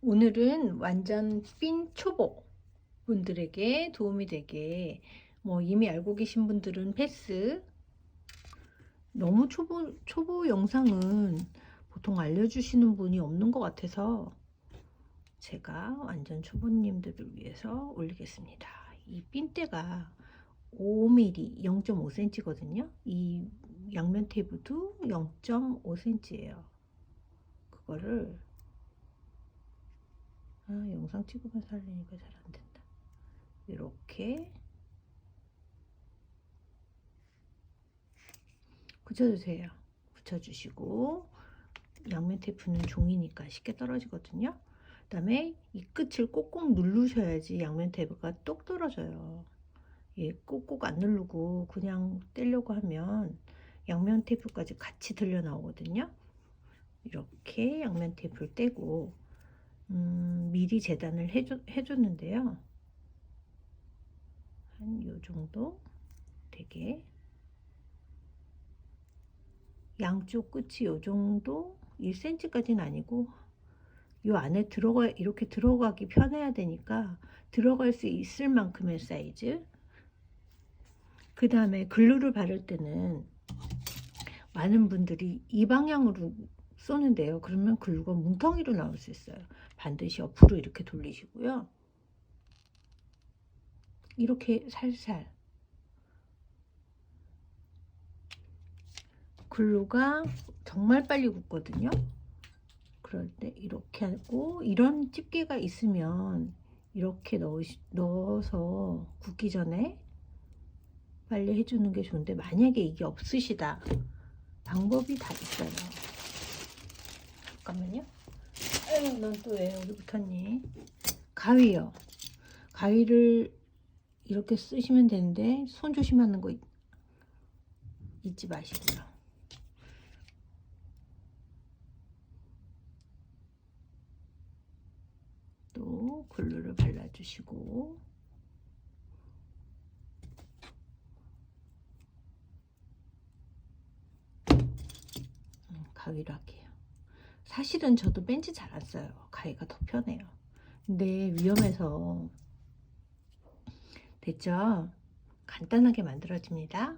오늘은 완전 삔 초보 분들에게 도움이 되게 뭐 이미 알고 계신 분들은 패스 너무 초보 초보 영상은 보통 알려주시는 분이 없는 것 같아서 제가 완전 초보님들을 위해서 올리겠습니다. 이 핀대가 5mm 0.5cm거든요. 이 양면 테이프도 0.5cm예요. 그거를 아, 영상 찍으면서 하려니까 잘 안 된다. 이렇게 붙여주세요. 붙여주시고 양면 테이프는 종이니까 쉽게 떨어지거든요. 그 다음에 이 끝을 꼭꼭 누르셔야지 양면 테이프가 똑 떨어져요. 예, 꼭꼭 안 누르고 그냥 떼려고 하면 양면 테이프까지 같이 들려 나오거든요. 이렇게 양면 테이프를 떼고 음, 미리 재단을 해주, 해줬는데요. 한 요 정도 되게. 양쪽 끝이 요 정도? 1cm까지는 아니고 요 안에 들어가 이렇게 들어가기 편해야 되니까 들어갈 수 있을 만큼의 사이즈. 그 다음에 글루를 바를 때는 많은 분들이 이 방향으로 쏘는데요. 그러면 글루가 뭉텅이로 나올 수 있어요. 반드시 옆으로 이렇게 돌리시고요. 이렇게 살살. 글루가 정말 빨리 굳거든요. 그럴 때 이렇게 하고 이런 집게가 있으면 이렇게 넣으시, 넣어서 굳기 전에 빨리 해주는 게 좋은데 만약에 이게 없으시다. 방법이 다 있어요 잠깐만요. 아유 넌또 왜 여기 붙었니? 가위요. 가위를 이렇게 쓰시면 되는데 손 조심하는 거 잊- 잊지 마시고요. 또 글루를 발라주시고. 음, 가위로 할게요. 사실은 저도 벤치 잘 안 써요. 가위가 더 편해요. 근데 위험해서 됐죠? 간단하게 만들어집니다.